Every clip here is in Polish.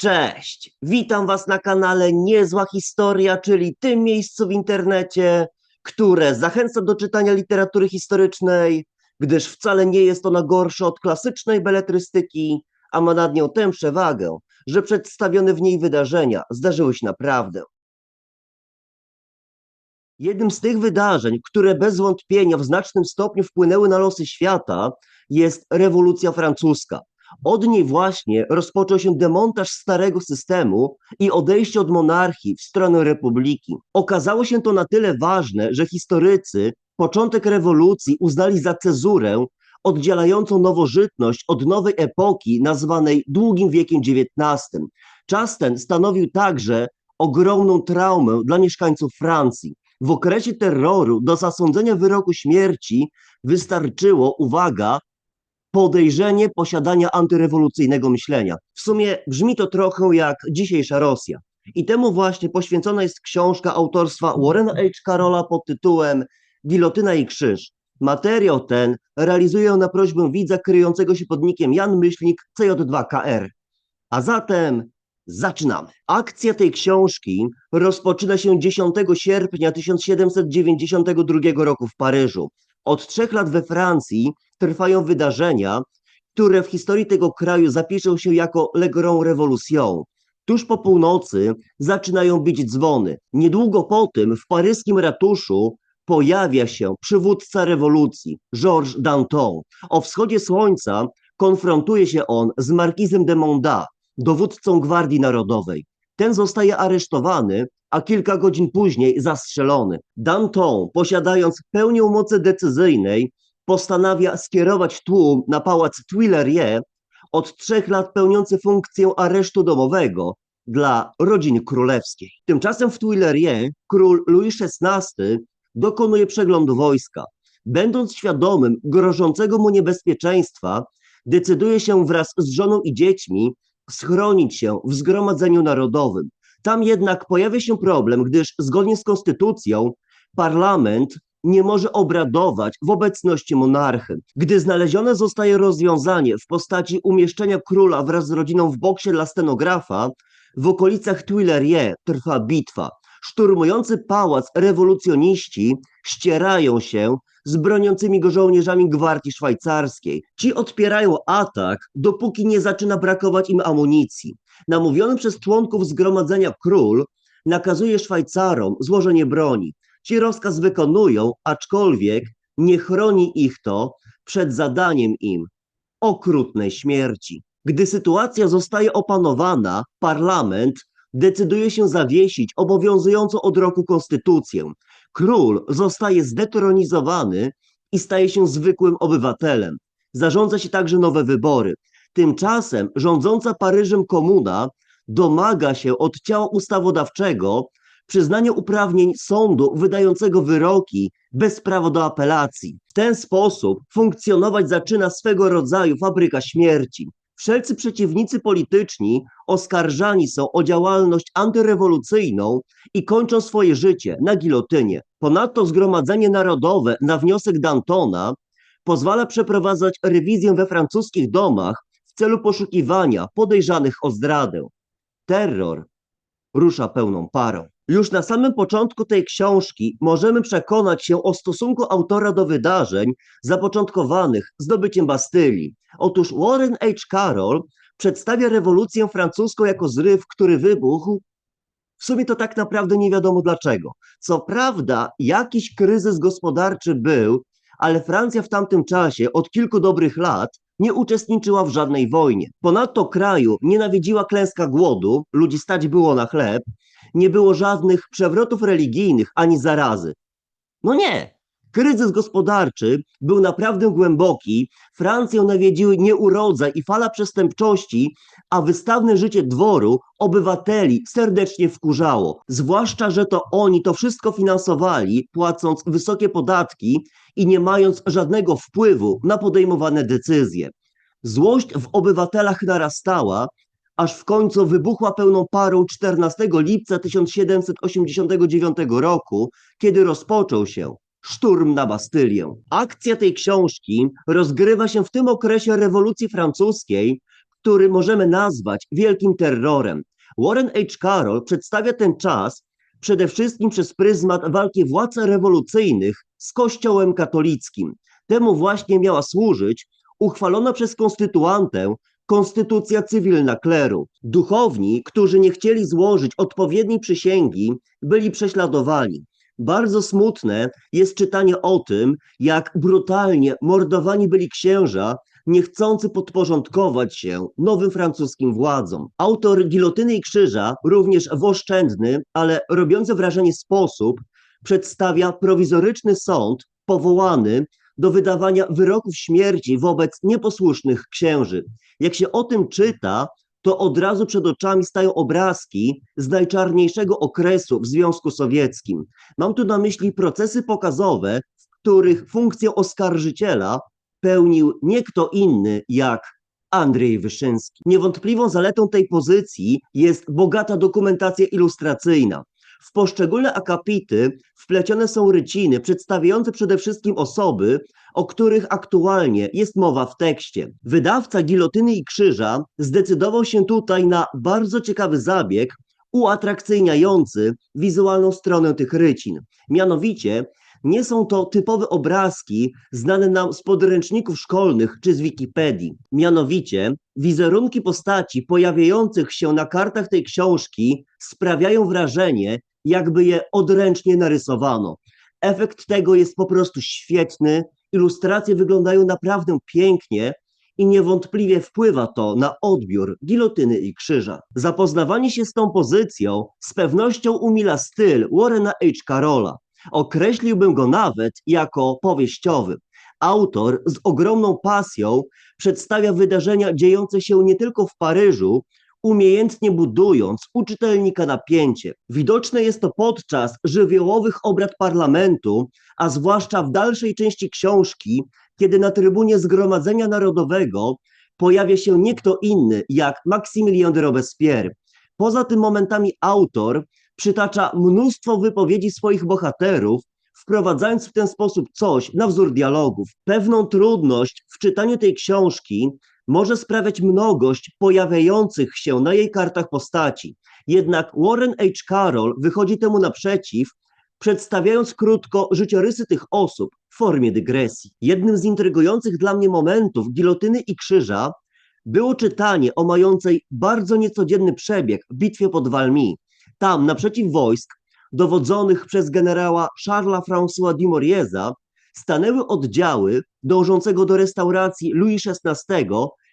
Cześć, witam Was na kanale Niezła Historia, czyli tym miejscu w internecie, które zachęca do czytania literatury historycznej, gdyż wcale nie jest ona gorsza od klasycznej beletrystyki, a ma nad nią tę przewagę, że przedstawione w niej wydarzenia zdarzyły się naprawdę. Jednym z tych wydarzeń, które bez wątpienia w znacznym stopniu wpłynęły na losy świata, jest rewolucja francuska. Od niej właśnie rozpoczął się demontaż starego systemu i odejście od monarchii w stronę republiki. Okazało się to na tyle ważne, że historycy początek rewolucji uznali za cezurę oddzielającą nowożytność od nowej epoki nazwanej Długim Wiekiem XIX. Czas ten stanowił także ogromną traumę dla mieszkańców Francji. W okresie terroru do zasądzenia wyroku śmierci wystarczyło, uwaga, podejrzenie posiadania antyrewolucyjnego myślenia. W sumie brzmi to trochę jak dzisiejsza Rosja. I temu właśnie poświęcona jest książka autorstwa Warrena H. Carola pod tytułem Gilotyna i Krzyż. Materiał ten realizuję na prośbę widza kryjącego się pod nikiem Jan Myślnik CJ2KR. A zatem zaczynamy. Akcja tej książki rozpoczyna się 10 sierpnia 1792 roku w Paryżu. Od trzech lat we Francji trwają wydarzenia, które w historii tego kraju zapiszą się jako Le Grand Revolution. Tuż po północy zaczynają bić dzwony. Niedługo po tym w paryskim ratuszu pojawia się przywódca rewolucji, Georges Danton. O wschodzie słońca konfrontuje się on z markizem de Monda, dowódcą Gwardii Narodowej. Ten zostaje aresztowany, a kilka godzin później zastrzelony. Danton, posiadając pełnię mocy decyzyjnej, postanawia skierować tłum na pałac Tuileries, od trzech lat pełniący funkcję aresztu domowego dla rodziny królewskiej. Tymczasem w Tuileries król Louis XVI dokonuje przeglądu wojska. Będąc świadomym grożącego mu niebezpieczeństwa, decyduje się wraz z żoną i dziećmi schronić się w Zgromadzeniu Narodowym. Tam jednak pojawia się problem, gdyż zgodnie z konstytucją parlament nie może obradować w obecności monarchy. Gdy znalezione zostaje rozwiązanie w postaci umieszczenia króla wraz z rodziną w boksie dla stenografa, w okolicach Tuileries trwa bitwa. Szturmujący pałac rewolucjoniści ścierają się z broniącymi go żołnierzami gwardii szwajcarskiej. Ci odpierają atak, dopóki nie zaczyna brakować im amunicji. Namówiony przez członków zgromadzenia król nakazuje Szwajcarom złożenie broni. Ci rozkaz wykonują, aczkolwiek nie chroni ich to przed zadaniem im okrutnej śmierci. Gdy sytuacja zostaje opanowana, parlament decyduje się zawiesić obowiązującą od roku konstytucję. Król zostaje zdetronizowany i staje się zwykłym obywatelem. Zarządza się także nowe wybory. Tymczasem rządząca Paryżem komuna domaga się od ciała ustawodawczego przyznania uprawnień sądu wydającego wyroki bez prawa do apelacji. W ten sposób funkcjonować zaczyna swego rodzaju fabryka śmierci. Wszelcy przeciwnicy polityczni oskarżani są o działalność antyrewolucyjną i kończą swoje życie na gilotynie. Ponadto Zgromadzenie Narodowe na wniosek Dantona pozwala przeprowadzać rewizję we francuskich domach w celu poszukiwania podejrzanych o zdradę. Terror rusza pełną parą. Już na samym początku tej książki możemy przekonać się o stosunku autora do wydarzeń zapoczątkowanych zdobyciem Bastylii. Otóż Warren H. Carroll przedstawia rewolucję francuską jako zryw, który wybuchł. W sumie to tak naprawdę nie wiadomo dlaczego. Co prawda, jakiś kryzys gospodarczy był, ale Francja w tamtym czasie od kilku dobrych lat nie uczestniczyła w żadnej wojnie. Ponadto kraju nienawidziła klęska głodu, ludzi stać było na chleb, nie było żadnych przewrotów religijnych ani zarazy. No nie. Kryzys gospodarczy był naprawdę głęboki. Francję nawiedziły nieurodza i fala przestępczości, a wystawne życie dworu obywateli serdecznie wkurzało. Zwłaszcza, że to oni to wszystko finansowali, płacąc wysokie podatki i nie mając żadnego wpływu na podejmowane decyzje. Złość w obywatelach narastała, aż w końcu wybuchła pełną parą 14 lipca 1789 roku, kiedy rozpoczął się szturm na Bastylię. Akcja tej książki rozgrywa się w tym okresie rewolucji francuskiej, który możemy nazwać wielkim terrorem. Warren H. Carroll przedstawia ten czas przede wszystkim przez pryzmat walki władz rewolucyjnych z Kościołem katolickim. Temu właśnie miała służyć uchwalona przez konstytuantę konstytucja cywilna kleru. Duchowni, którzy nie chcieli złożyć odpowiedniej przysięgi, byli prześladowani. Bardzo smutne jest czytanie o tym, jak brutalnie mordowani byli księża, niechcący podporządkować się nowym francuskim władzom. Autor Gilotyny i Krzyża, również w oszczędny, ale robiący wrażenie sposób, przedstawia prowizoryczny sąd powołany do wydawania wyroków śmierci wobec nieposłusznych księży. Jak się o tym czyta, to od razu przed oczami stają obrazki z najczarniejszego okresu w Związku Sowieckim. Mam tu na myśli procesy pokazowe, w których funkcję oskarżyciela pełnił nie kto inny jak Andrzej Wyszyński. Niewątpliwą zaletą tej pozycji jest bogata dokumentacja ilustracyjna. W poszczególne akapity wplecione są ryciny przedstawiające przede wszystkim osoby, o których aktualnie jest mowa w tekście. Wydawca Gilotyny i Krzyża zdecydował się tutaj na bardzo ciekawy zabieg, uatrakcyjniający wizualną stronę tych rycin. Mianowicie nie są to typowe obrazki znane nam z podręczników szkolnych czy z Wikipedii. Mianowicie wizerunki postaci pojawiających się na kartach tej książki sprawiają wrażenie, jakby je odręcznie narysowano. Efekt tego jest po prostu świetny, ilustracje wyglądają naprawdę pięknie i niewątpliwie wpływa to na odbiór gilotyny i krzyża. Zapoznawanie się z tą pozycją z pewnością umila styl Warrena H. Carolla. Określiłbym go nawet jako powieściowy. Autor z ogromną pasją przedstawia wydarzenia dziejące się nie tylko w Paryżu, umiejętnie budując u czytelnika napięcie. Widoczne jest to podczas żywiołowych obrad parlamentu, a zwłaszcza w dalszej części książki, kiedy na trybunie Zgromadzenia Narodowego pojawia się nie kto inny jak Maksymilian de Robespierre. Poza tym momentami autor przytacza mnóstwo wypowiedzi swoich bohaterów, wprowadzając w ten sposób coś na wzór dialogów. Pewną trudność w czytaniu tej książki może sprawiać mnogość pojawiających się na jej kartach postaci. Jednak Warren H. Carroll wychodzi temu naprzeciw, przedstawiając krótko życiorysy tych osób w formie dygresji. Jednym z intrygujących dla mnie momentów Gilotyny i Krzyża było czytanie o mającej bardzo niecodzienny przebieg w bitwie pod Valmy. Tam, naprzeciw wojsk, dowodzonych przez generała Charlesa François Dumourieza, stanęły oddziały dążącego do restauracji Louis XVI,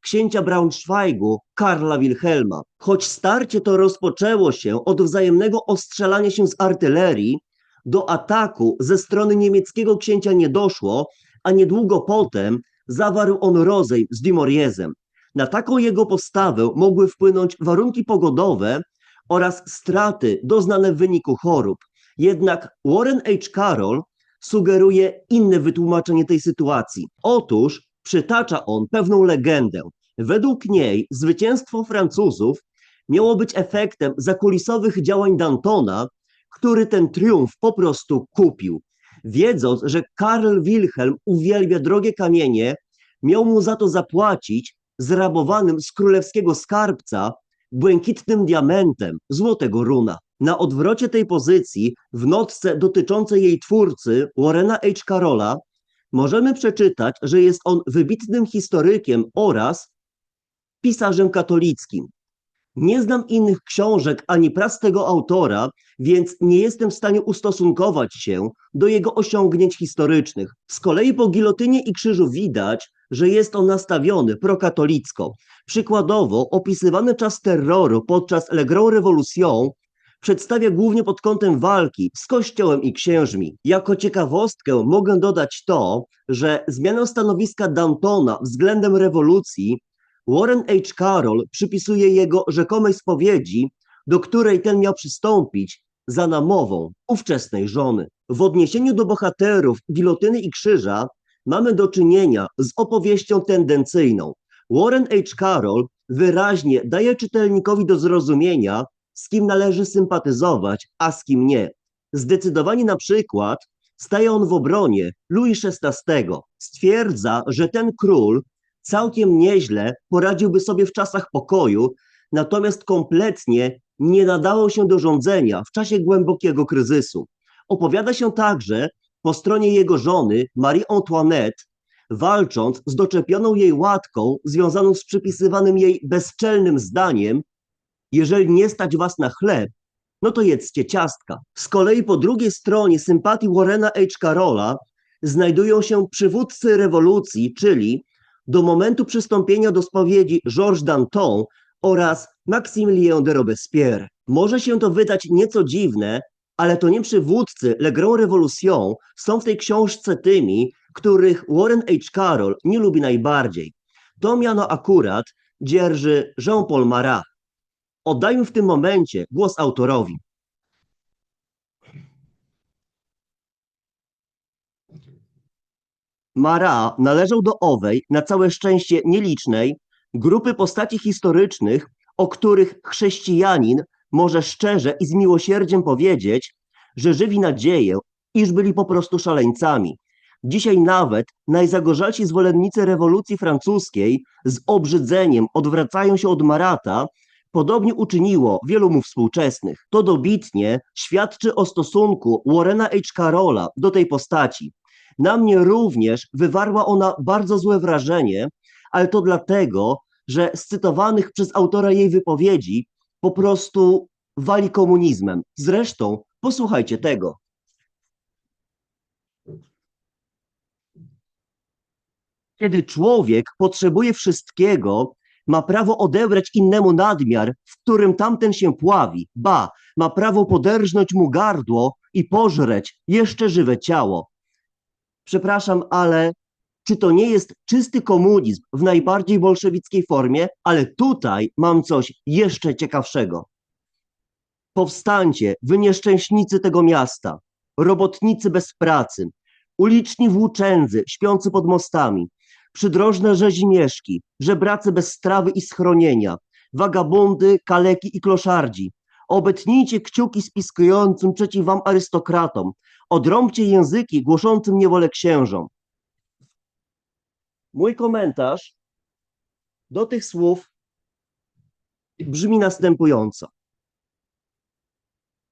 księcia Braunschweigu, Karla Wilhelma. Choć starcie to rozpoczęło się od wzajemnego ostrzelania się z artylerii, do ataku ze strony niemieckiego księcia nie doszło, a niedługo potem zawarł on rozejm z Dumouriezem. Na taką jego postawę mogły wpłynąć warunki pogodowe oraz straty doznane w wyniku chorób. Jednak Warren H. Carroll sugeruje inne wytłumaczenie tej sytuacji. Otóż przytacza on pewną legendę. Według niej zwycięstwo Francuzów miało być efektem zakulisowych działań Dantona, który ten triumf po prostu kupił. Wiedząc, że Karl Wilhelm uwielbia drogie kamienie, miał mu za to zapłacić zrabowanym z królewskiego skarbca błękitnym diamentem złotego runa. Na odwrocie tej pozycji, w notce dotyczącej jej twórcy, Warrena H. Carolla, możemy przeczytać, że jest on wybitnym historykiem oraz pisarzem katolickim. Nie znam innych książek ani prac tego autora, więc nie jestem w stanie ustosunkować się do jego osiągnięć historycznych. Z kolei po gilotynie i krzyżu widać, że jest on nastawiony prokatolicko. Przykładowo, opisywany czas terroru podczas Le Grand Revolution przedstawia głównie pod kątem walki z kościołem i księżmi. Jako ciekawostkę mogę dodać to, że zmianę stanowiska Dantona względem rewolucji Warren H. Carroll przypisuje jego rzekomej spowiedzi, do której ten miał przystąpić za namową ówczesnej żony. W odniesieniu do bohaterów Gilotyny i Krzyża mamy do czynienia z opowieścią tendencyjną. Warren H. Carroll wyraźnie daje czytelnikowi do zrozumienia, z kim należy sympatyzować, a z kim nie. Zdecydowanie na przykład staje on w obronie Louis XVI. Stwierdza, że ten król całkiem nieźle poradziłby sobie w czasach pokoju, natomiast kompletnie nie nadawał się do rządzenia w czasie głębokiego kryzysu. Opowiada się także po stronie jego żony, Marie Antoinette, walcząc z doczepioną jej łatką związaną z przypisywanym jej bezczelnym zdaniem: Jeżeli nie stać was na chleb, no to jedzcie ciastka. Z kolei po drugiej stronie sympatii Warrena H. Carola znajdują się przywódcy rewolucji, czyli do momentu przystąpienia do spowiedzi Georges Danton oraz Maximilien de Robespierre. Może się to wydać nieco dziwne, ale to nie przywódcy Le Grand Revolution są w tej książce tymi, których Warren H. Carroll nie lubi najbardziej. To miano akurat dzierży Jean-Paul Marat. Oddajmy w tym momencie głos autorowi. Marat należał do owej, na całe szczęście nielicznej, grupy postaci historycznych, o których chrześcijanin może szczerze i z miłosierdziem powiedzieć, że żywi nadzieję, iż byli po prostu szaleńcami. Dzisiaj nawet najzagorzalsi zwolennicy rewolucji francuskiej z obrzydzeniem odwracają się od Marata, podobnie uczyniło wielu mu współczesnych. To dobitnie świadczy o stosunku Warrena H. Carola do tej postaci. Na mnie również wywarła ona bardzo złe wrażenie, ale to dlatego, że z cytowanych przez autora jej wypowiedzi po prostu wali komunizmem. Zresztą posłuchajcie tego. Kiedy człowiek potrzebuje wszystkiego, ma prawo odebrać innemu nadmiar, w którym tamten się pławi, ba, ma prawo poderżnąć mu gardło i pożreć jeszcze żywe ciało. Przepraszam, ale czy to nie jest czysty komunizm w najbardziej bolszewickiej formie? Ale tutaj mam coś jeszcze ciekawszego. Powstańcie, wy nieszczęśnicy tego miasta, robotnicy bez pracy, uliczni włóczędzy śpiący pod mostami, przydrożne rzezimieszki, żebracy bez strawy i schronienia, wagabundy, kaleki i kloszardzi. Obetnijcie kciuki spiskującym przeciw wam arystokratom, odrąbcie języki głoszącym niewolę księżom. Mój komentarz do tych słów brzmi następująco.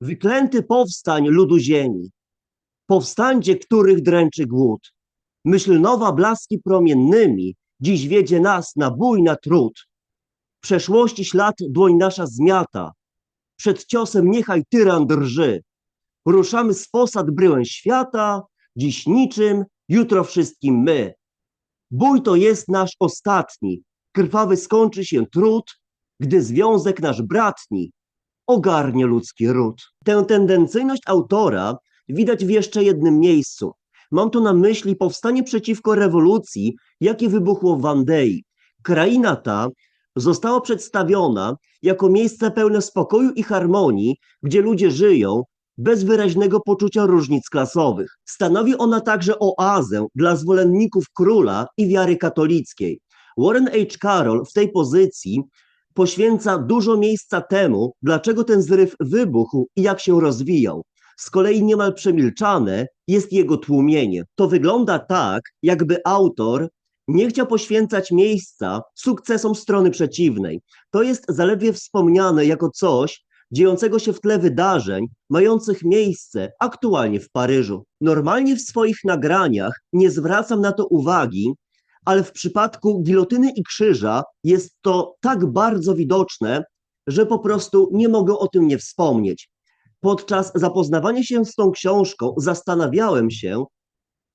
Wyklęty powstań ludu ziemi, powstańcie, których dręczy głód. Myśl nowa blaski promiennymi, dziś wiedzie nas na bój, na trud. W przeszłości ślad dłoń nasza zmiata, przed ciosem niechaj tyran drży. Ruszamy z posad bryłę świata, dziś niczym, jutro wszystkim my. Bój to jest nasz ostatni, krwawy skończy się trud, gdy związek nasz bratni ogarnie ludzki ród. Tę tendencyjność autora widać w jeszcze jednym miejscu. Mam tu na myśli powstanie przeciwko rewolucji, jakie wybuchło w Wandei. Kraina ta została przedstawiona jako miejsce pełne spokoju i harmonii, gdzie ludzie żyją bez wyraźnego poczucia różnic klasowych. Stanowi ona także oazę dla zwolenników króla i wiary katolickiej. Warren H. Carroll w tej pozycji poświęca dużo miejsca temu, dlaczego ten zryw wybuchł i jak się rozwijał. Z kolei niemal przemilczane jest jego tłumienie. To wygląda tak, jakby autor nie chciał poświęcać miejsca sukcesom strony przeciwnej. To jest zaledwie wspomniane jako coś, dziejącego się w tle wydarzeń mających miejsce aktualnie w Paryżu. Normalnie w swoich nagraniach nie zwracam na to uwagi, ale w przypadku gilotyny i krzyża jest to tak bardzo widoczne, że po prostu nie mogę o tym nie wspomnieć. Podczas zapoznawania się z tą książką zastanawiałem się,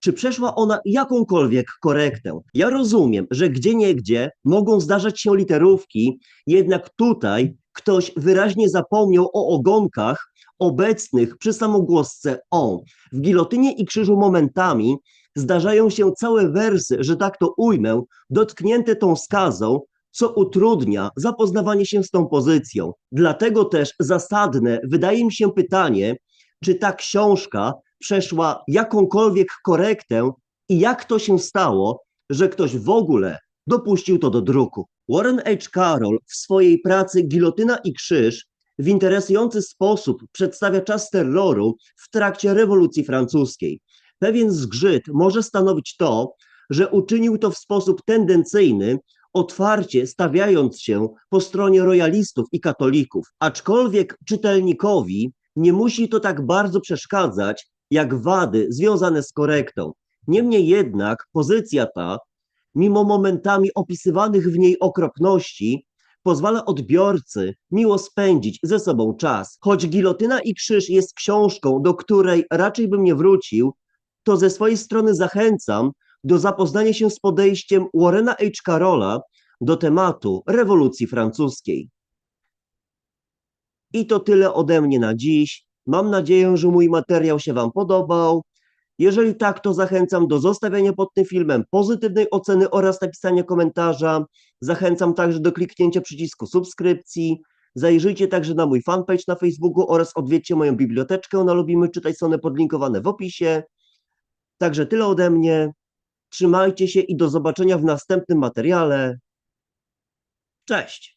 czy przeszła ona jakąkolwiek korektę. Ja rozumiem, że gdzie niegdzie mogą zdarzać się literówki, jednak tutaj ktoś wyraźnie zapomniał o ogonkach obecnych przy samogłosce on. W gilotynie i krzyżu momentami zdarzają się całe wersy, że tak to ujmę, dotknięte tą skazą, co utrudnia zapoznawanie się z tą pozycją. Dlatego też zasadne wydaje mi się pytanie, czy ta książka przeszła jakąkolwiek korektę i jak to się stało, że ktoś w ogóle dopuścił to do druku. Warren H. Carroll w swojej pracy Gilotyna i Krzyż w interesujący sposób przedstawia czas terroru w trakcie rewolucji francuskiej. Pewien zgrzyt może stanowić to, że uczynił to w sposób tendencyjny, otwarcie stawiając się po stronie royalistów i katolików. Aczkolwiek czytelnikowi nie musi to tak bardzo przeszkadzać, jak wady związane z korektą. Niemniej jednak pozycja ta, mimo momentami opisywanych w niej okropności, pozwala odbiorcy miło spędzić ze sobą czas. Choć Gilotyna i Krzyż jest książką, do której raczej bym nie wrócił, to ze swojej strony zachęcam do zapoznania się z podejściem Warrena H. Carola do tematu rewolucji francuskiej. I to tyle ode mnie na dziś. Mam nadzieję, że mój materiał się Wam podobał. Jeżeli tak, to zachęcam do zostawiania pod tym filmem pozytywnej oceny oraz napisania komentarza. Zachęcam także do kliknięcia przycisku subskrypcji. Zajrzyjcie także na mój fanpage na Facebooku oraz odwiedźcie moją biblioteczkę na Lubimy Czytaj Strony podlinkowane w opisie. Także tyle ode mnie. Trzymajcie się i do zobaczenia w następnym materiale. Cześć!